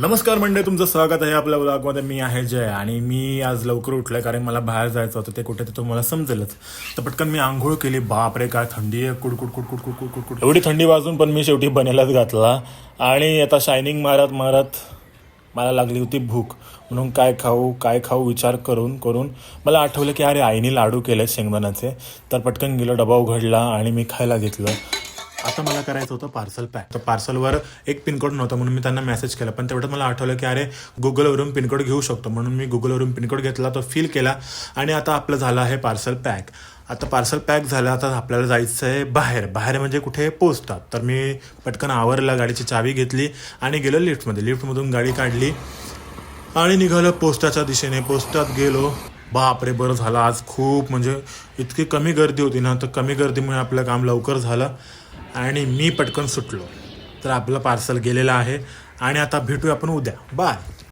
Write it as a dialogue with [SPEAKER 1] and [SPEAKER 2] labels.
[SPEAKER 1] नमस्कार मंडळी तुमचं स्वागत आहे आपल्या ब्लॉगमध्ये मी आहे जय आणि मी आज लवकर उठलं कारण मला बाहेर जायचं होतं ते कुठे ते तुम्हाला समजेलच. तर पटकन मी आंघोळ केली. बापरे काय थंडी आहे. कुड कुड कुड कुड कुड कुड कुड एवढी थंडी वाजून पण मी शेवटी बनेलाच घातला. आणि आता शायनिंग मारत मारत मला लागली होती भूक. म्हणून काय खाऊ काय खाऊ विचार करून करून मला आठवलं की अरे आईने लाडू केले शेंगदाण्याचे. तर पटकन गेलो डबा उघडला आणि मी खायला घेतलं. आता मला करायचं होतं पार्सल पॅक तर पार्सलवर एक पिनकोड नव्हता म्हणून मी त्यांना मेसेज केला. पण तेवढं मला आठवलं की अरे गुगलवरून पिनकोड घेऊ शकतो. म्हणून मी गुगलवरून पिनकोड घेतला तो फिल केला आणि आता आपलं झालं आहे पार्सल पॅक आता पार्सल पॅक झालं आता आपल्याला जायचं आहे बाहेर. बाहेर म्हणजे कुठे? पोचतात तर मी पटकन आवरला गाडीची चावी घेतली आणि गेलो लिफ्टमध्ये. लिफ्टमधून गाडी काढली आणि निघालं पोस्टाच्या दिशेने. पोस्टात गेलो. बापरे बरं झालं. आज खूप म्हणजे इतकी कमी गर्दी होती ना तर कमी गर्दीमुळे आपलं काम लवकर झालं. आणि मी पटकन सुटलो. तर आपलं पार्सल गेलेलं आहे. आणि आता भेटूया आपण उद्या. बाय.